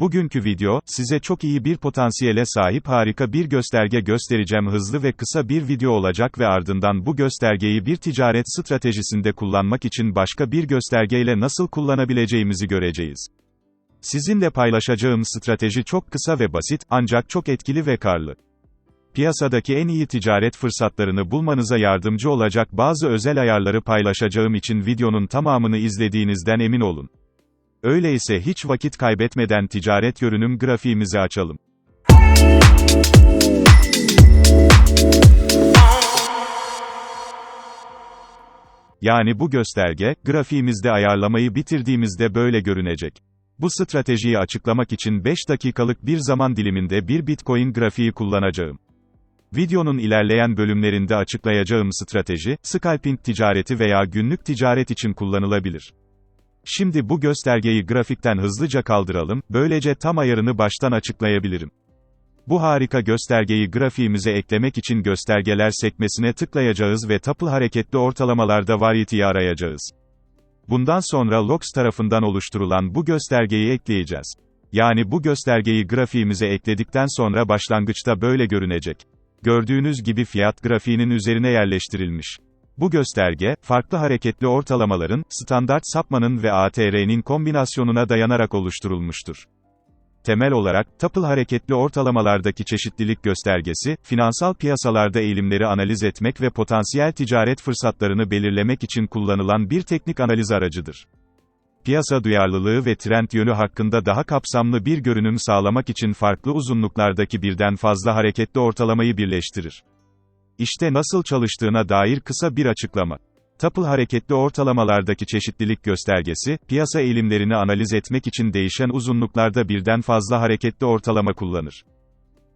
Bugünkü video, size çok iyi bir potansiyele sahip harika bir gösterge göstereceğim hızlı ve kısa bir video olacak ve ardından bu göstergeyi bir ticaret stratejisinde kullanmak için başka bir göstergeyle nasıl kullanabileceğimizi göreceğiz. Sizinle paylaşacağım strateji çok kısa ve basit, ancak çok etkili ve karlı. Piyasadaki en iyi ticaret fırsatlarını bulmanıza yardımcı olacak bazı özel ayarları paylaşacağım için videonun tamamını izlediğinizden emin olun. Öyleyse hiç vakit kaybetmeden ticaret görünüm grafiğimizi açalım. Yani bu gösterge, grafiğimizde ayarlamayı bitirdiğimizde böyle görünecek. Bu stratejiyi açıklamak için 5 dakikalık bir zaman diliminde bir Bitcoin grafiği kullanacağım. Videonun ilerleyen bölümlerinde açıklayacağım strateji, scalping ticareti veya günlük ticaret için kullanılabilir. Şimdi bu göstergeyi grafikten hızlıca kaldıralım, böylece tam ayarını baştan açıklayabilirim. Bu harika göstergeyi grafiğimize eklemek için göstergeler sekmesine tıklayacağız ve tapıl hareketli ortalamalarda variety'yi arayacağız. Bundan sonra Logs tarafından oluşturulan bu göstergeyi ekleyeceğiz. Yani bu göstergeyi grafiğimize ekledikten sonra başlangıçta böyle görünecek. Gördüğünüz gibi fiyat grafiğinin üzerine yerleştirilmiş. Bu gösterge, farklı hareketli ortalamaların, standart sapmanın ve ATR'nin kombinasyonuna dayanarak oluşturulmuştur. Temel olarak, tapıl hareketli ortalamalardaki çeşitlilik göstergesi, finansal piyasalarda eğilimleri analiz etmek ve potansiyel ticaret fırsatlarını belirlemek için kullanılan bir teknik analiz aracıdır. Piyasa duyarlılığı ve trend yönü hakkında daha kapsamlı bir görünüm sağlamak için farklı uzunluklardaki birden fazla hareketli ortalamayı birleştirir. İşte nasıl çalıştığına dair kısa bir açıklama. Tapıl hareketli ortalamalardaki çeşitlilik göstergesi, piyasa eğilimlerini analiz etmek için değişen uzunluklarda birden fazla hareketli ortalama kullanır.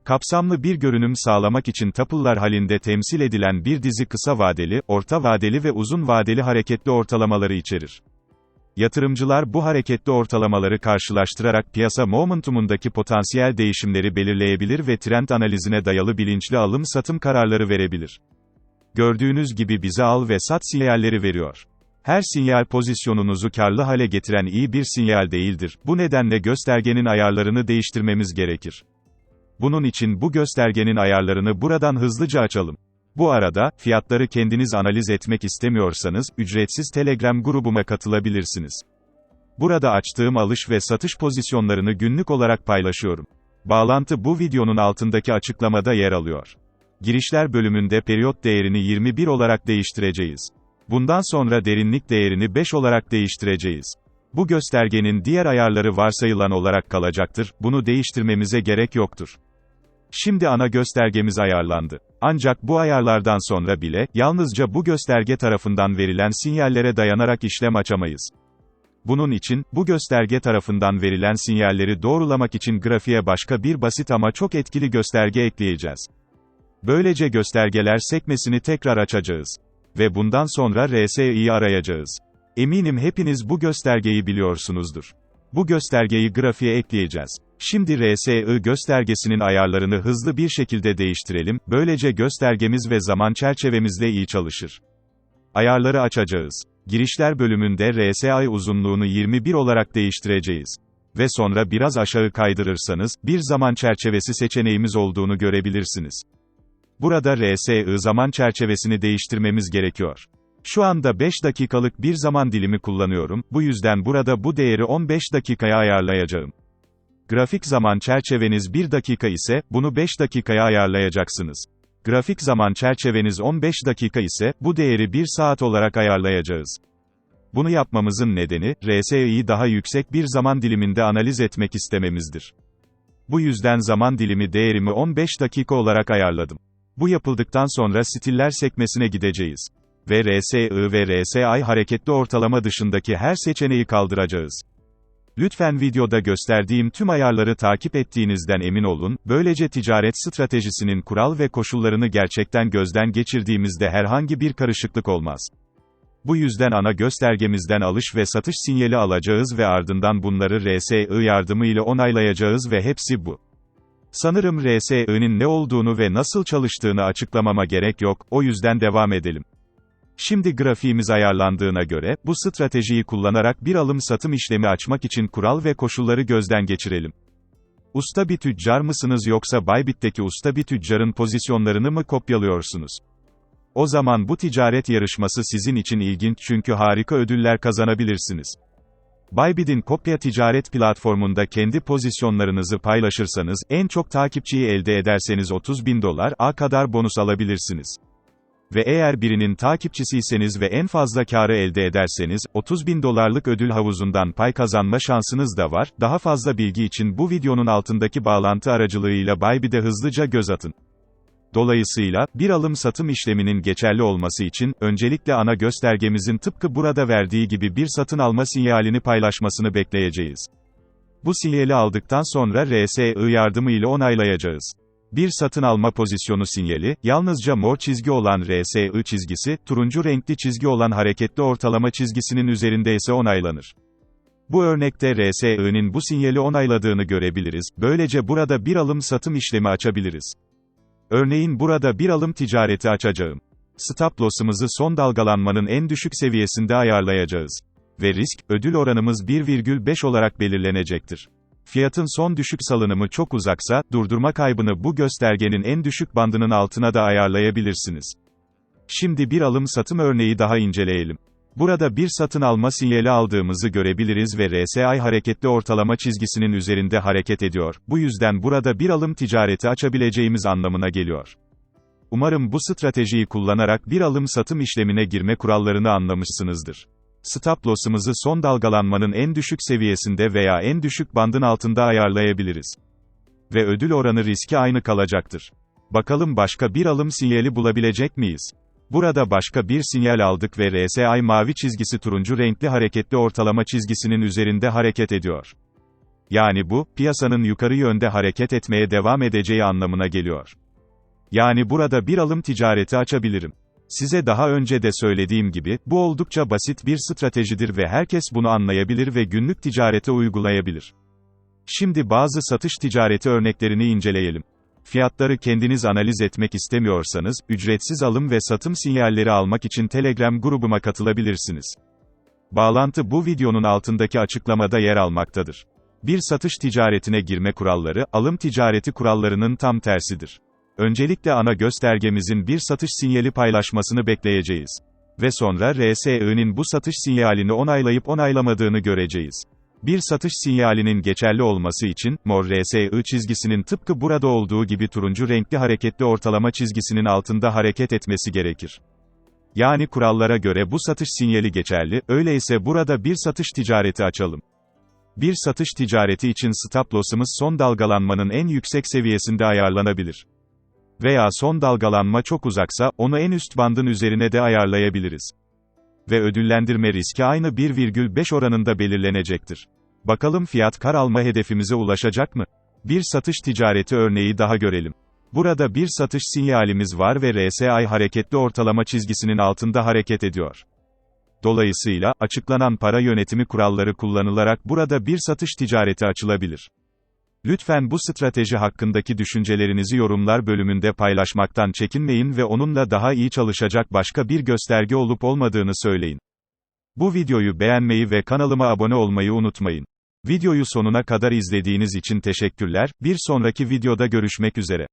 Kapsamlı bir görünüm sağlamak için tapıllar halinde temsil edilen bir dizi kısa vadeli, orta vadeli ve uzun vadeli hareketli ortalamaları içerir. Yatırımcılar bu hareketli ortalamaları karşılaştırarak piyasa momentumundaki potansiyel değişimleri belirleyebilir ve trend analizine dayalı bilinçli alım-satım kararları verebilir. Gördüğünüz gibi bize al ve sat sinyalleri veriyor. Her sinyal pozisyonunuzu karlı hale getiren iyi bir sinyal değildir. Bu nedenle göstergenin ayarlarını değiştirmemiz gerekir. Bunun için bu göstergenin ayarlarını buradan hızlıca açalım. Bu arada, fiyatları kendiniz analiz etmek istemiyorsanız, ücretsiz Telegram grubuma katılabilirsiniz. Burada açtığım alış ve satış pozisyonlarını günlük olarak paylaşıyorum. Bağlantı bu videonun altındaki açıklamada yer alıyor. Girişler bölümünde periyot değerini 21 olarak değiştireceğiz. Bundan sonra derinlik değerini 5 olarak değiştireceğiz. Bu göstergenin diğer ayarları varsayılan olarak kalacaktır, bunu değiştirmemize gerek yoktur. Şimdi ana göstergemiz ayarlandı. Ancak bu ayarlardan sonra bile, yalnızca bu gösterge tarafından verilen sinyallere dayanarak işlem açamayız. Bunun için, bu gösterge tarafından verilen sinyalleri doğrulamak için grafiğe başka bir basit ama çok etkili gösterge ekleyeceğiz. Böylece göstergeler sekmesini tekrar açacağız. Ve bundan sonra RSI'yi arayacağız. Eminim hepiniz bu göstergeyi biliyorsunuzdur. Bu göstergeyi grafiğe ekleyeceğiz. Şimdi RSI göstergesinin ayarlarını hızlı bir şekilde değiştirelim, böylece göstergemiz ve zaman çerçevemizle iyi çalışır. Ayarları açacağız. Girişler bölümünde RSI uzunluğunu 21 olarak değiştireceğiz. Ve sonra biraz aşağı kaydırırsanız, bir zaman çerçevesi seçeneğimiz olduğunu görebilirsiniz. Burada RSI zaman çerçevesini değiştirmemiz gerekiyor. Şu anda 5 dakikalık bir zaman dilimi kullanıyorum, bu yüzden burada bu değeri 15 dakikaya ayarlayacağım. Grafik zaman çerçeveniz 1 dakika ise, bunu 5 dakikaya ayarlayacaksınız. Grafik zaman çerçeveniz 15 dakika ise, bu değeri 1 saat olarak ayarlayacağız. Bunu yapmamızın nedeni, RSI'yi daha yüksek bir zaman diliminde analiz etmek istememizdir. Bu yüzden zaman dilimi değerimi 15 dakika olarak ayarladım. Bu yapıldıktan sonra stiller sekmesine gideceğiz. Ve RSI ve RSI hareketli ortalama dışındaki her seçeneği kaldıracağız. Lütfen videoda gösterdiğim tüm ayarları takip ettiğinizden emin olun, böylece ticaret stratejisinin kural ve koşullarını gerçekten gözden geçirdiğimizde herhangi bir karışıklık olmaz. Bu yüzden ana göstergemizden alış ve satış sinyali alacağız ve ardından bunları RSI yardımıyla onaylayacağız ve hepsi bu. Sanırım RSI'nin ne olduğunu ve nasıl çalıştığını açıklamama gerek yok, o yüzden devam edelim. Şimdi grafiğimiz ayarlandığına göre, bu stratejiyi kullanarak bir alım-satım işlemi açmak için kural ve koşulları gözden geçirelim. Usta bir tüccar mısınız yoksa Bybit'teki usta bir tüccarın pozisyonlarını mı kopyalıyorsunuz? O zaman bu ticaret yarışması sizin için ilginç çünkü harika ödüller kazanabilirsiniz. Bybit'in kopya ticaret platformunda kendi pozisyonlarınızı paylaşırsanız, en çok takipçiyi elde ederseniz 30 bin dolar A kadar bonus alabilirsiniz. Ve eğer birinin takipçisiyseniz ve en fazla karı elde ederseniz, 30 bin dolarlık ödül havuzundan pay kazanma şansınız da var. Daha fazla bilgi için bu videonun altındaki bağlantı aracılığıyla Bybit'e hızlıca göz atın. Dolayısıyla, bir alım-satım işleminin geçerli olması için, öncelikle ana göstergemizin tıpkı burada verdiği gibi bir satın alma sinyalini paylaşmasını bekleyeceğiz. Bu sinyali aldıktan sonra RSI yardımıyla onaylayacağız. Bir satın alma pozisyonu sinyali, yalnızca mor çizgi olan RSI çizgisi, turuncu renkli çizgi olan hareketli ortalama çizgisinin üzerinde ise onaylanır. Bu örnekte RSI'nin bu sinyali onayladığını görebiliriz, böylece burada bir alım-satım işlemi açabiliriz. Örneğin burada bir alım ticareti açacağım. Stop loss'ımızı son dalgalanmanın en düşük seviyesinde ayarlayacağız. Ve risk, ödül oranımız 1,5 olarak belirlenecektir. Fiyatın son düşük salınımı çok uzaksa, durdurma kaybını bu göstergenin en düşük bandının altına da ayarlayabilirsiniz. Şimdi bir alım-satım örneği daha inceleyelim. Burada bir satın alma sinyali aldığımızı görebiliriz ve RSI hareketli ortalama çizgisinin üzerinde hareket ediyor. Bu yüzden burada bir alım ticareti açabileceğimiz anlamına geliyor. Umarım bu stratejiyi kullanarak bir alım-satım işlemine girme kurallarını anlamışsınızdır. Stop loss'ımızı son dalgalanmanın en düşük seviyesinde veya en düşük bandın altında ayarlayabiliriz. Ve ödül oranı riski aynı kalacaktır. Bakalım başka bir alım sinyali bulabilecek miyiz? Burada başka bir sinyal aldık ve RSI mavi çizgisi turuncu renkli hareketli ortalama çizgisinin üzerinde hareket ediyor. Yani bu, piyasanın yukarı yönde hareket etmeye devam edeceği anlamına geliyor. Yani burada bir alım ticareti açabilirim. Size daha önce de söylediğim gibi, bu oldukça basit bir stratejidir ve herkes bunu anlayabilir ve günlük ticarete uygulayabilir. Şimdi bazı satış ticareti örneklerini inceleyelim. Fiyatları kendiniz analiz etmek istemiyorsanız, ücretsiz alım ve satım sinyalleri almak için Telegram grubuma katılabilirsiniz. Bağlantı bu videonun altındaki açıklamada yer almaktadır. Bir satış ticaretine girme kuralları, alım ticareti kurallarının tam tersidir. Öncelikle ana göstergemizin bir satış sinyali paylaşmasını bekleyeceğiz. Ve sonra RSI'nin bu satış sinyalini onaylayıp onaylamadığını göreceğiz. Bir satış sinyalinin geçerli olması için, mor RSI çizgisinin tıpkı burada olduğu gibi turuncu renkli hareketli ortalama çizgisinin altında hareket etmesi gerekir. Yani kurallara göre bu satış sinyali geçerli, öyleyse burada bir satış ticareti açalım. Bir satış ticareti için stop loss'ımız son dalgalanmanın en yüksek seviyesinde ayarlanabilir. Veya son dalgalanma çok uzaksa, onu en üst bandın üzerine de ayarlayabiliriz. Ve ödüllendirme riski aynı 1,5 oranında belirlenecektir. Bakalım fiyat kar alma hedefimize ulaşacak mı? Bir satış ticareti örneği daha görelim. Burada bir satış sinyalimiz var ve RSI hareketli ortalama çizgisinin altında hareket ediyor. Dolayısıyla, açıklanan para yönetimi kuralları kullanılarak burada bir satış ticareti açılabilir. Lütfen bu strateji hakkındaki düşüncelerinizi yorumlar bölümünde paylaşmaktan çekinmeyin ve onunla daha iyi çalışacak başka bir gösterge olup olmadığını söyleyin. Bu videoyu beğenmeyi ve kanalıma abone olmayı unutmayın. Videoyu sonuna kadar izlediğiniz için teşekkürler, bir sonraki videoda görüşmek üzere.